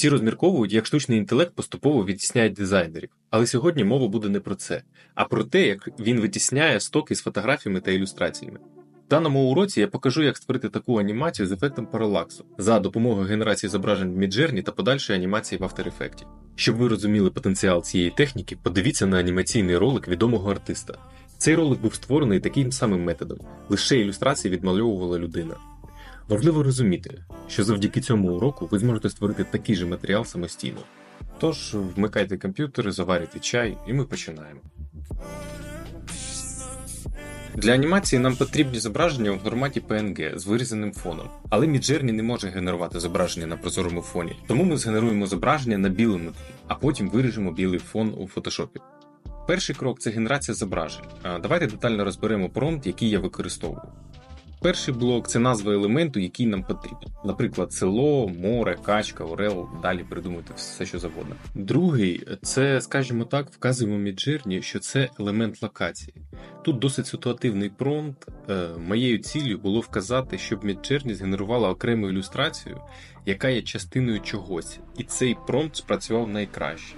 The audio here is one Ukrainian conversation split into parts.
Всі розмірковують, як штучний інтелект поступово відтісняє дизайнерів. Але сьогодні мова буде не про це, а про те, як він витісняє стоки з фотографіями та ілюстраціями. В даному уроці я покажу, як створити таку анімацію з ефектом паралаксу за допомогою генерації зображень в Midjourney та подальшої анімації в After Effects. Щоб ви розуміли потенціал цієї техніки, подивіться на анімаційний ролик відомого артиста. Цей ролик був створений таким самим методом, лише ілюстрації відмальовувала людина. Важливо розуміти, що завдяки цьому уроку ви зможете створити такий же матеріал самостійно. Тож вмикайте комп'ютер, заварюйте чай, і ми починаємо. Для анімації нам потрібні зображення у форматі PNG з вирізаним фоном, але Midjourney не може генерувати зображення на прозорому фоні, тому ми згенеруємо зображення на білому а потім виріжемо білий фон у фотошопі. Перший крок це генерація зображень. Давайте детально розберемо промпт, який я використовую. Перший блок це назва елементу, який нам потрібен. Наприклад, село, море, качка, орел, далі придумайте все, що завгодно. Другий це, скажімо так, вказуємо Midjourney, що це елемент локації. Тут досить ситуативний промпт. Е, Моєю ціллю було вказати, щоб Midjourney згенерувала окрему ілюстрацію, яка є частиною чогось, і цей промпт спрацював найкраще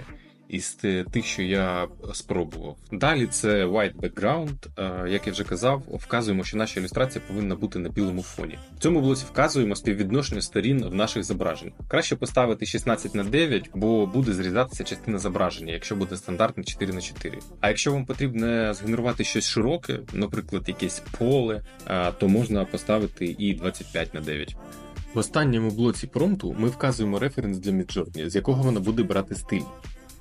із тих, що я спробував. Далі це white background. Е, Як я вже казав, вказуємо, що наша ілюстрація повинна бути на білому фоні. В цьому блоці вказуємо співвідношення сторін в наших зображеннях. Краще поставити 16 на 9, бо буде зрізатися частина зображення, якщо буде стандартне 4 на 4. А якщо вам потрібно згенерувати щось широке, наприклад, якесь поле, е, то можна поставити і 25 на 9. В останньому блоці промпту ми вказуємо референс для Midjourney, з якого вона буде брати стиль.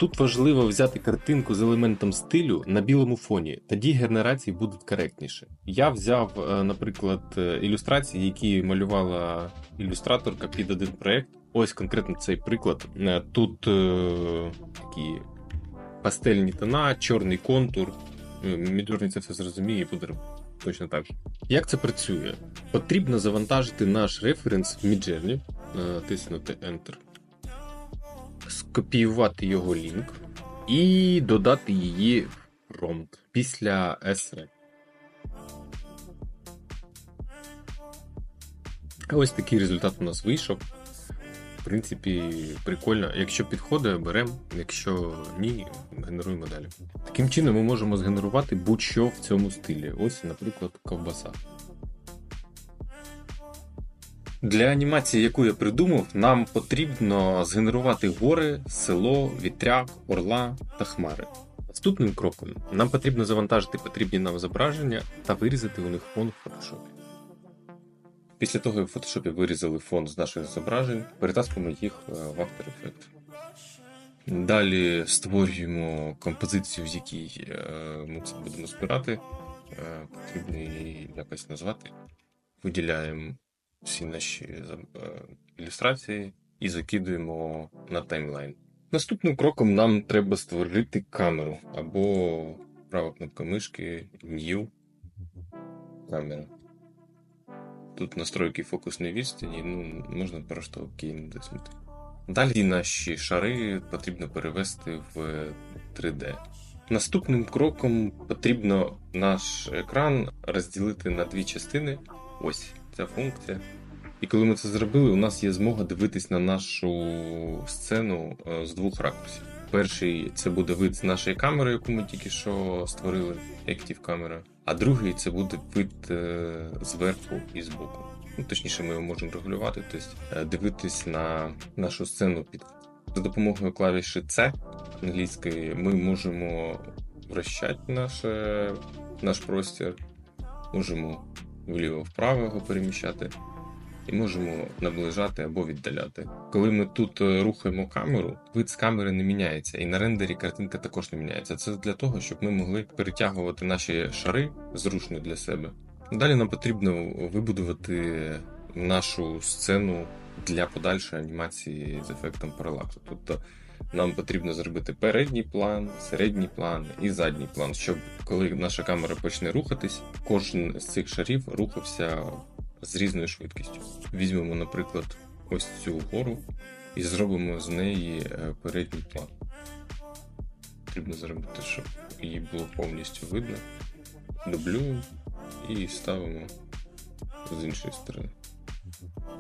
Тут важливо взяти картинку з елементом стилю на білому фоні, тоді генерації будуть коректніше. Я взяв, е, наприклад, е, ілюстрації, які малювала ілюстраторка під один проект. Ось конкретно цей приклад. Е, Тут е, такі пастельні тона, чорний контур. Міджорний це все зрозуміє і буде точно так же. Як це працює? Потрібно завантажити наш референс в Midjourney, тиснути Enter скопіювати його лінк і додати її в промпт після SR. Ось такий результат у нас вийшов. В принципі, прикольно. Якщо підходить, беремо, якщо ні, генеруємо далі. Таким чином ми можемо згенерувати будь-що в цьому стилі. Ось, наприклад, ковбаса. Для анімації, яку я придумав, нам потрібно згенерувати гори, село, вітряк, орла та хмари. Наступним кроком нам потрібно завантажити потрібні нам зображення та вирізати у них фон в фотошопі. Після того, як в фотошопі вирізали фон з наших зображень, перетаскуємо їх е, в After Effects. Далі створюємо композицію, в якій е, ми це будемо збирати. Е, потрібно її якось назвати. Виділяємо всі наші е, ілюстрації і закидуємо на таймлайн. Наступним кроком нам треба створити камеру або права кнопка мишки New камера. Тут настройки фокусної відстані, ну, можна просто окей натиснути. Далі наші шари потрібно перевести в 3D. Наступним кроком потрібно наш екран розділити на дві частини. Ось ця функція. І коли ми це зробили, у нас є змога дивитись на нашу сцену е, з двох ракурсів. Перший це буде вид з нашої камери, яку ми тільки що створили, Active камера. А другий це буде вид е, зверху і збоку. Ну, Точніше, ми його можемо регулювати, тобто дивитись на нашу сцену під за допомогою клавіші C англійської ми можемо вращати наше, наш простір, можемо вліво-вправо його переміщати і можемо наближати або віддаляти. Коли ми тут е, рухаємо камеру, вид з камери не міняється, і на рендері картинка також не міняється. Це для того, щоб ми могли перетягувати наші шари зручно для себе. Далі нам потрібно вибудувати нашу сцену для подальшої анімації з ефектом паралаксу. Тобто нам потрібно зробити передній план, середній план і задній план, щоб коли наша камера почне рухатись, кожен з цих шарів рухався з різною швидкістю. Візьмемо, наприклад, ось цю гору і зробимо з неї е, передній план. Потрібно зробити, щоб її було повністю видно. Дублюємо і ставимо з іншої сторони.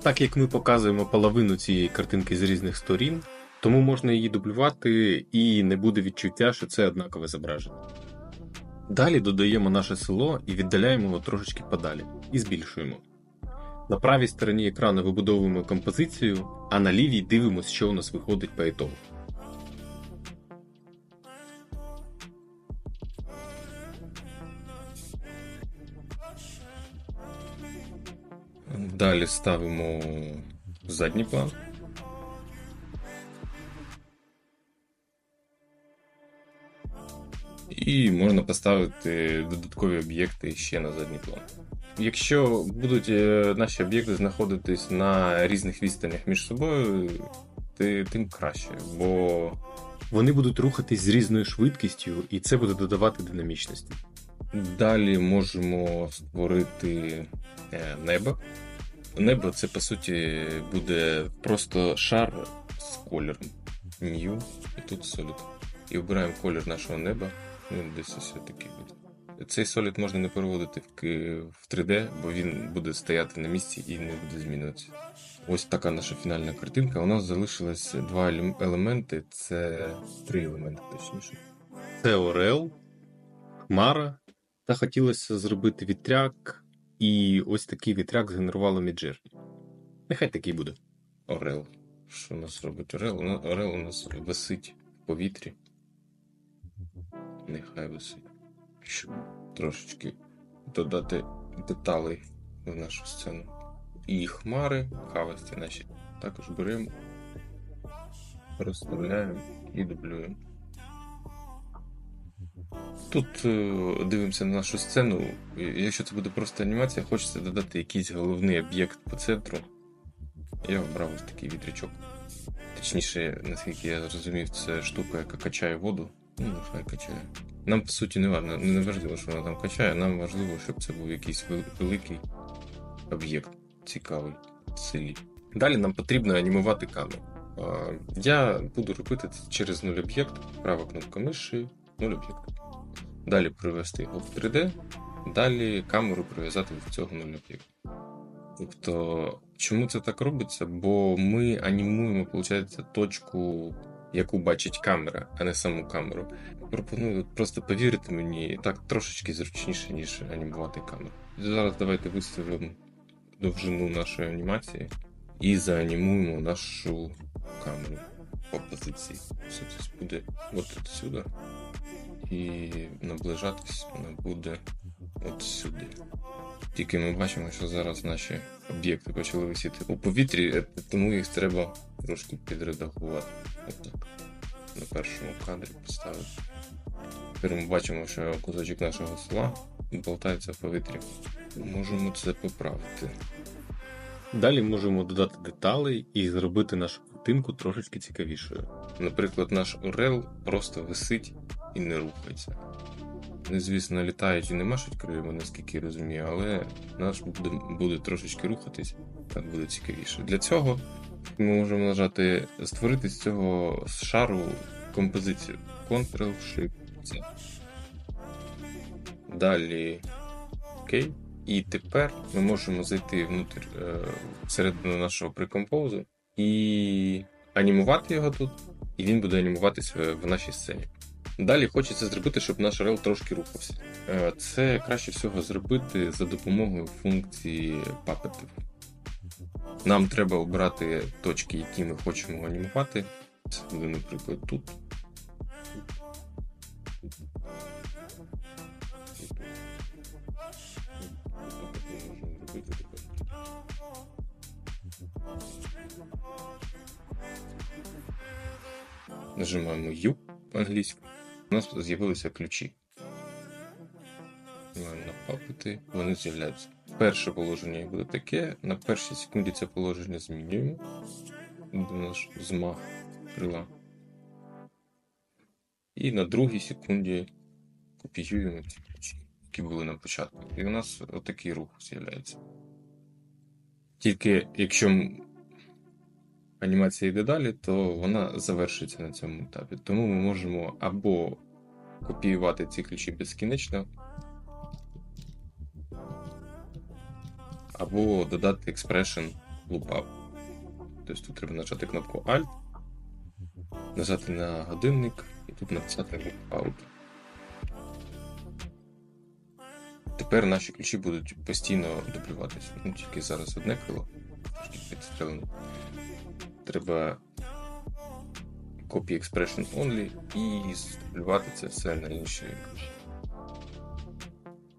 Так як ми показуємо половину цієї картинки з різних сторін, тому можна її дублювати і не буде відчуття, що це однакове зображення. Далі додаємо наше село і віддаляємо його трошечки подалі і збільшуємо. На правій стороні екрану вибудовуємо композицію, а на лівій дивимося, що у нас виходить по ітогу. Далі ставимо задній план. І можна поставити додаткові об'єкти ще на задній план. Якщо будуть е, наші об'єкти знаходитись на різних відстанях між собою, ти- тим краще, бо вони будуть рухатись з різною швидкістю, і це буде додавати динамічності. Далі можемо створити е, небо. Небо це по суті буде просто шар з кольором. New і тут Solid. І обираємо колір нашого неба. Він десь ось такий буде. Цей Solid можна не переводити в, 3D, бо він буде стояти на місці і не буде змінюватися. Ось така наша фінальна картинка. У нас залишилось два елементи. Це три елементи, точніше. Це Орел, Хмара. Та хотілося зробити вітряк, і ось такий вітряк згенерувало Midjourney. Нехай такий буде. Орел. Що у нас робить Орел? Орел у нас висить в повітрі. Нехай висить. Щоб трошечки додати деталей в нашу сцену. І хмари, хавості наші також беремо, розставляємо і дублюємо. Тут е, дивимося на нашу сцену. Якщо це буде просто анімація, хочеться додати якийсь головний об'єкт по центру. Я обрав ось такий вітрячок. Точніше, наскільки я зрозумів, це штука, яка качає воду. Ну, нехай качає. Нам, по суті, не важливо, не важливо, що вона там качає, нам важливо, щоб це був якийсь великий об'єкт, цікавий в селі. Далі нам потрібно анімувати камеру. Я буду робити це через 0 об'єкт, права кнопка миші, 0 об'єкт. Далі привести його в 3D, далі камеру прив'язати до цього 0 об'єкт. Тобто, чому це так робиться? Бо ми анімуємо, виходить, точку, яку бачить камера, а не саму камеру. Пропоную просто повірити мені, так трошечки зручніше, ніж анімувати камеру. Зараз давайте виставимо довжину нашої анімації і заанімуємо нашу камеру по позиції. Все це буде от сюди. І наближатись вона буде от сюди. Тільки ми бачимо, що зараз наші об'єкти почали висіти у повітрі, е, тому їх треба трошки підредагувати. Отак. На першому кадрі поставити. Тепер ми бачимо, що кусочок нашого села болтається в повітрі. Можемо це поправити. Далі можемо додати деталей і зробити нашу картинку трошечки цікавішою. Наприклад, наш Орел просто висить і не рухається. Вони, звісно, літають і не машуть крилами, наскільки я розумію, але наш буде, буде трошечки рухатись, так буде цікавіше. Для цього ми можемо нажати створити з цього шару композицію Ctrl-Shift-C. Далі окей. І тепер ми можемо зайти внутрь е, всередину нашого прикомпозу і анімувати його тут, і він буде анімуватися в нашій сцені. Далі хочеться зробити, щоб наш рел трошки рухався. Е, Це краще всього зробити за допомогою функції папетів. Нам треба обрати точки, які ми хочемо анімувати. Це буде, наприклад. Тут. Нажимаємо U по-англійськи. У нас з'явилися ключі. Нажимаємо на папити, вони з'являються. Перше положення буде таке. На першій секунді це положення змінюємо. Буде наш змах крила. І на другій секунді копіюємо ці ключі, які були на початку. І у нас отакий рух з'являється. Тільки якщо анімація йде далі, то вона завершується на цьому етапі. Тому ми можемо або копіювати ці ключі безкінечно, або додати expression lookup. Тобто тут треба нажати кнопку Alt, нажати на годинник і тут написати lookout. Тепер наші ключі будуть постійно дублюватися. Ну, тільки зараз одне крило, трошки підстрелено. Треба copy expression only і здублювати це все на інші.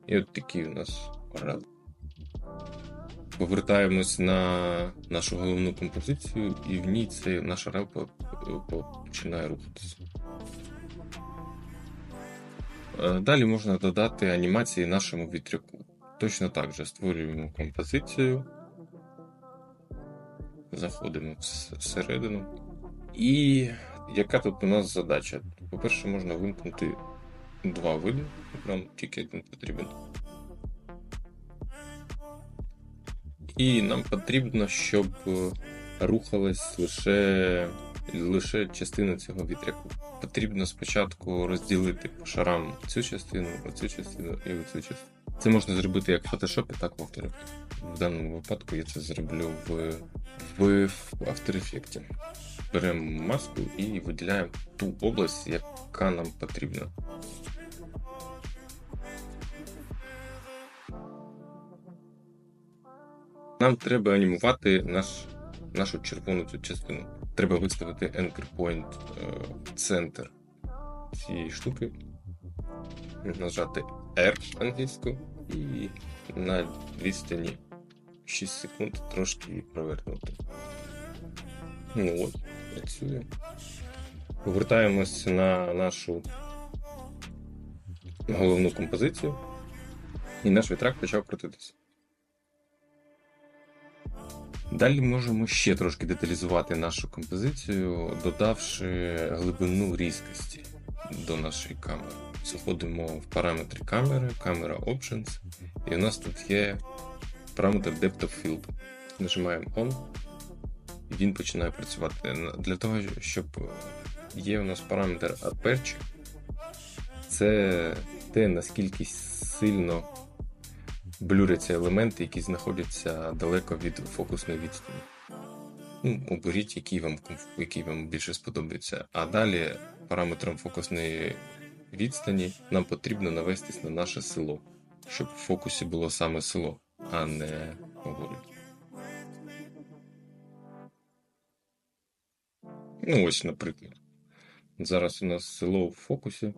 І от такий у нас орел. Повертаємось на нашу головну композицію, і в ній цей наш орел по- по- починає рухатися. Е, Далі можна додати анімації нашому вітряку. Точно так же створюємо композицію, заходимо всередину. І яка тут у нас задача? По-перше, можна вимкнути два види, нам тільки один потрібен. І нам потрібно, щоб е, рухалась лише, лише частина цього вітряку. Потрібно спочатку розділити по шарам цю частину, оцю частину і оцю частину. Це можна зробити як в Photoshop, так в After. В даному випадку я це зроблю в, в After Effects. Беремо маску і виділяємо ту область, яка нам потрібна. Нам треба анімувати наш, нашу червону цю частину. Треба виставити anchor point е, в центр цієї штуки, нажати R англійською і на відстані 6 секунд трошки провернути. Ну от, працює. Повертаємось на нашу головну композицію, і наш вітрак почав крутитися. Далі можемо ще трошки деталізувати нашу композицію, додавши глибину різкості до нашої камери. Заходимо в параметри камери, камера Options, і у нас тут є параметр Depth of Field. Нажимаємо On, і він починає працювати. Для того, щоб є у нас параметр Aperture, це те, наскільки сильно блюряться елементи, які знаходяться далеко від фокусної відстані. Ну, оберіть, який вам, який вам більше сподобається. А далі параметром фокусної відстані нам потрібно навестись на наше село, щоб в фокусі було саме село, а не гори. Ну, ось, наприклад. Зараз у нас село в фокусі,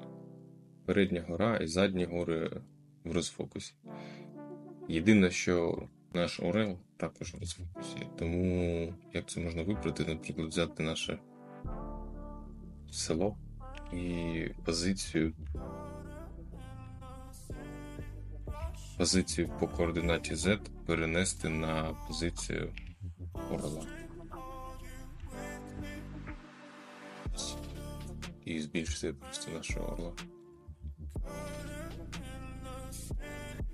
передня гора і задні гори в розфокусі. Єдине, що наш Орел також в розфокусі. Тому як це можна виправити, наприклад, взяти наше село і позицію. Позицію по координаті Z перенести на позицію Орла. І збільшити просто нашого орла.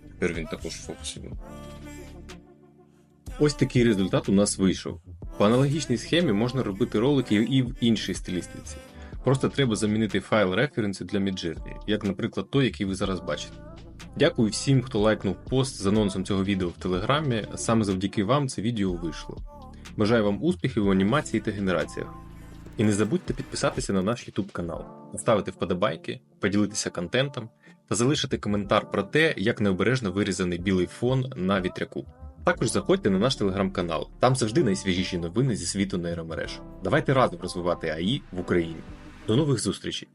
Тепер він також в фокусі. Ось такий результат у нас вийшов. По аналогічній схемі можна робити ролики і в іншій стилістиці. Просто треба замінити файл референси для Midjourney, як, наприклад, той, який ви зараз бачите. Дякую всім, хто лайкнув пост з анонсом цього відео в Телеграмі. Саме завдяки вам це відео вийшло. Бажаю вам успіхів в анімації та генераціях. І не забудьте підписатися на наш YouTube канал, поставити вподобайки, поділитися контентом та залишити коментар про те, як необережно вирізаний білий фон на вітряку. Також заходьте на наш телеграм-канал, там завжди найсвіжіші новини зі світу нейромереж. Давайте разом розвивати АІ в Україні. До нових зустрічей!